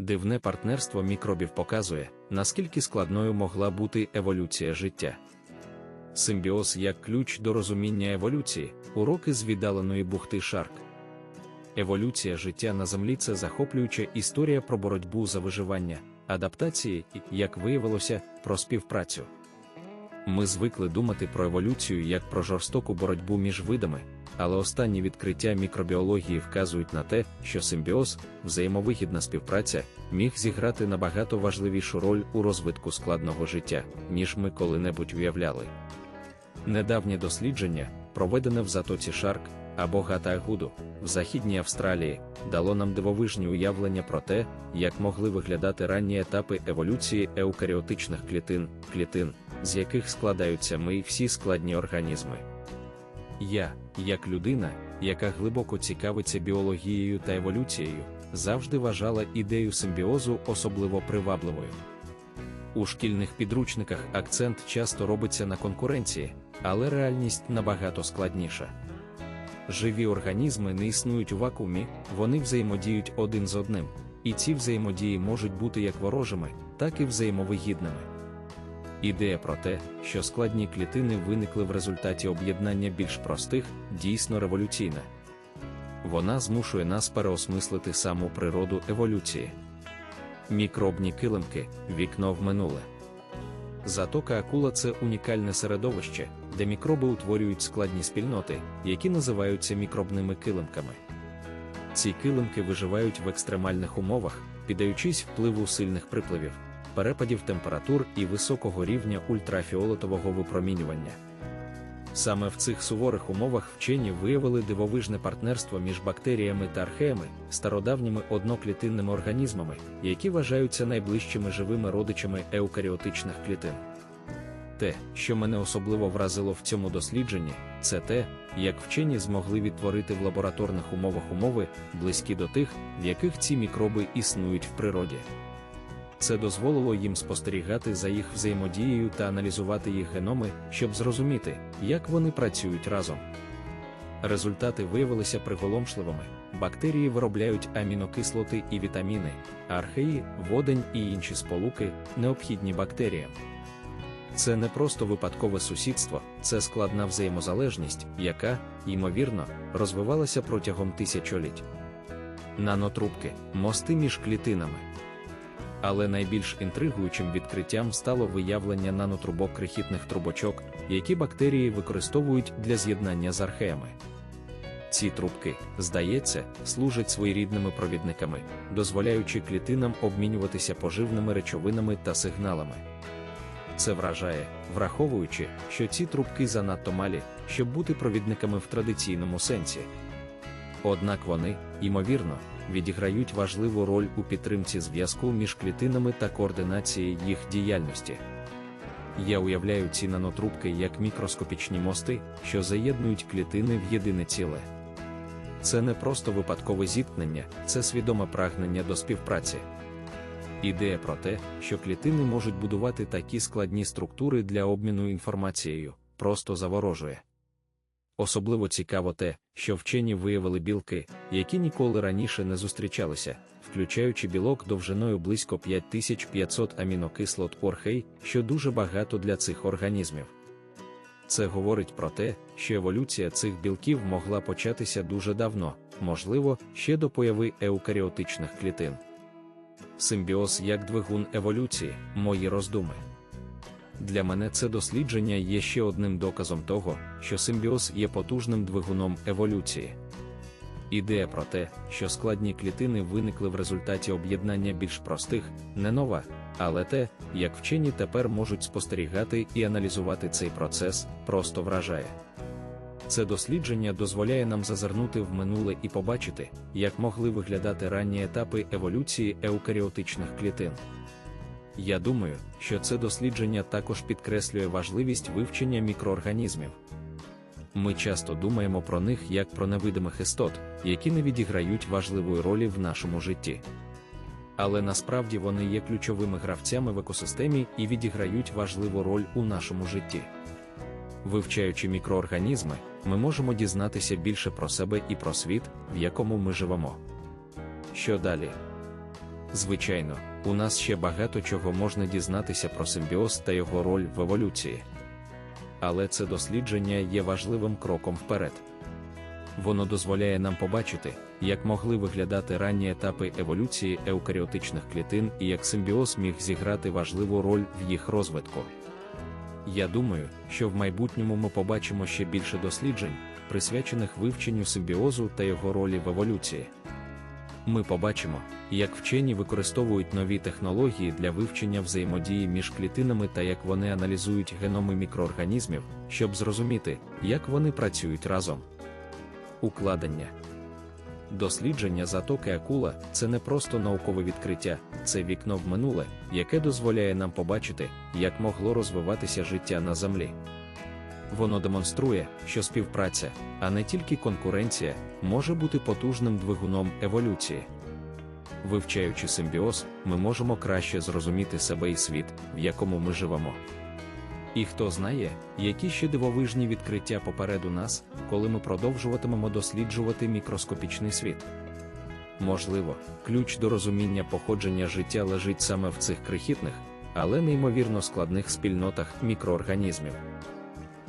Дивне партнерство мікробів показує, наскільки складною могла бути еволюція життя. Симбіоз як ключ до розуміння еволюції, уроки з віддаленої бухти Шарк. Еволюція життя на землі це захоплююча історія про боротьбу за виживання, адаптації і, як виявилося, про співпрацю. Ми звикли думати про еволюцію як про жорстоку боротьбу між видами, але останні відкриття мікробіології вказують на те, що симбіоз, взаємовигідна співпраця, міг зіграти набагато важливішу роль у розвитку складного життя, ніж ми коли-небудь уявляли. Недавнє дослідження, проведене в затоці Шарк або Гата-Агуду в Західній Австралії, дало нам дивовижні уявлення про те, як могли виглядати ранні етапи еволюції еукаріотичних клітин, клітин, з яких складаються ми і всі складні організми. Я, як людина, яка глибоко цікавиться біологією та еволюцією, завжди вважала ідею симбіозу особливо привабливою. У шкільних підручниках акцент часто робиться на конкуренції, але реальність набагато складніша. Живі організми не існують у вакуумі, вони взаємодіють один з одним, і ці взаємодії можуть бути як ворожими, так і взаємовигідними. Ідея про те, що складні клітини виникли в результаті об'єднання більш простих, дійсно революційна. Вона змушує нас переосмислити саму природу еволюції. Мікробні килимки вікно в минуле. Затока акула це унікальне середовище, де мікроби утворюють складні спільноти, які називаються мікробними килимками. Ці килимки виживають в екстремальних умовах, піддаючись впливу сильних припливів, перепадів температур і високого рівня ультрафіолетового випромінювання. Саме в цих суворих умовах вчені виявили дивовижне партнерство між бактеріями та археями, стародавніми одноклітинними організмами, які вважаються найближчими живими родичами еукаріотичних клітин. Те, що мене особливо вразило в цьому дослідженні, це те, як вчені змогли відтворити в лабораторних умовах умови, близькі до тих, в яких ці мікроби існують в природі. Це дозволило їм спостерігати за їх взаємодією та аналізувати їх геноми, щоб зрозуміти, як вони працюють разом. Результати виявилися приголомшливими. Бактерії виробляють амінокислоти і вітаміни, археї, водень і інші сполуки, необхідні бактеріям. Це не просто випадкове сусідство, це складна взаємозалежність, яка, ймовірно, розвивалася протягом тисячоліть. Нанотрубки мости між клітинами. Але найбільш інтригуючим відкриттям стало виявлення нанотрубок крихітних трубочок, які бактерії використовують для з'єднання з археями. Ці трубки, здається, служать своєрідними провідниками, дозволяючи клітинам обмінюватися поживними речовинами та сигналами. Це вражає, враховуючи, що ці трубки занадто малі, щоб бути провідниками в традиційному сенсі. Однак вони, ймовірно, відіграють важливу роль у підтримці зв'язку між клітинами та координації їх діяльності. Я уявляю ці нанотрубки як мікроскопічні мости, що заєднують клітини в єдине ціле. Це не просто випадкове зіткнення, це свідоме прагнення до співпраці. Ідея про те, що клітини можуть будувати такі складні структури для обміну інформацією, просто заворожує. Особливо цікаво те, що вчені виявили білки, які ніколи раніше не зустрічалися, включаючи білок довжиною близько 5500 амінокислот орхей, що дуже багато для цих організмів. Це говорить про те, що еволюція цих білків могла початися дуже давно, можливо, ще до появи еукаріотичних клітин. Симбіоз як двигун еволюції, мої роздуми. Для мене це дослідження є ще одним доказом того, що симбіоз є потужним двигуном еволюції. Ідея про те, що складні клітини виникли в результаті об'єднання більш простих, не нова, але те, як вчені тепер можуть спостерігати і аналізувати цей процес, просто вражає. Це дослідження дозволяє нам зазирнути в минуле і побачити, як могли виглядати ранні етапи еволюції еукаріотичних клітин. Я думаю, що це дослідження також підкреслює важливість вивчення мікроорганізмів. Ми часто думаємо про них як про невидимих істот, які не відіграють важливої ролі в нашому житті. Але насправді вони є ключовими гравцями в екосистемі і відіграють важливу роль у нашому житті. Вивчаючи мікроорганізми, ми можемо дізнатися більше про себе і про світ, в якому ми живемо. Що далі? Звичайно, у нас ще багато чого можна дізнатися про симбіоз та його роль в еволюції. Але це дослідження є важливим кроком вперед. Воно дозволяє нам побачити, як могли виглядати ранні етапи еволюції еукаріотичних клітин і як симбіоз міг зіграти важливу роль в їх розвитку. Я думаю, що в майбутньому ми побачимо ще більше досліджень, присвячених вивченню симбіозу та його ролі в еволюції. Ми побачимо, як вчені використовують нові технології для вивчення взаємодії між клітинами та як вони аналізують геноми мікроорганізмів, щоб зрозуміти, як вони працюють разом. Укладення дослідження затоки акула це не просто наукове відкриття, це вікно в минуле, яке дозволяє нам побачити, як могло розвиватися життя на землі. Воно демонструє, що співпраця, а не тільки конкуренція, може бути потужним двигуном еволюції. Вивчаючи симбіоз, ми можемо краще зрозуміти себе і світ, в якому ми живемо. І хто знає, які ще дивовижні відкриття попереду нас, коли ми продовжуватимемо досліджувати мікроскопічний світ. Можливо, ключ до розуміння походження життя лежить саме в цих крихітних, але неймовірно складних спільнотах мікроорганізмів.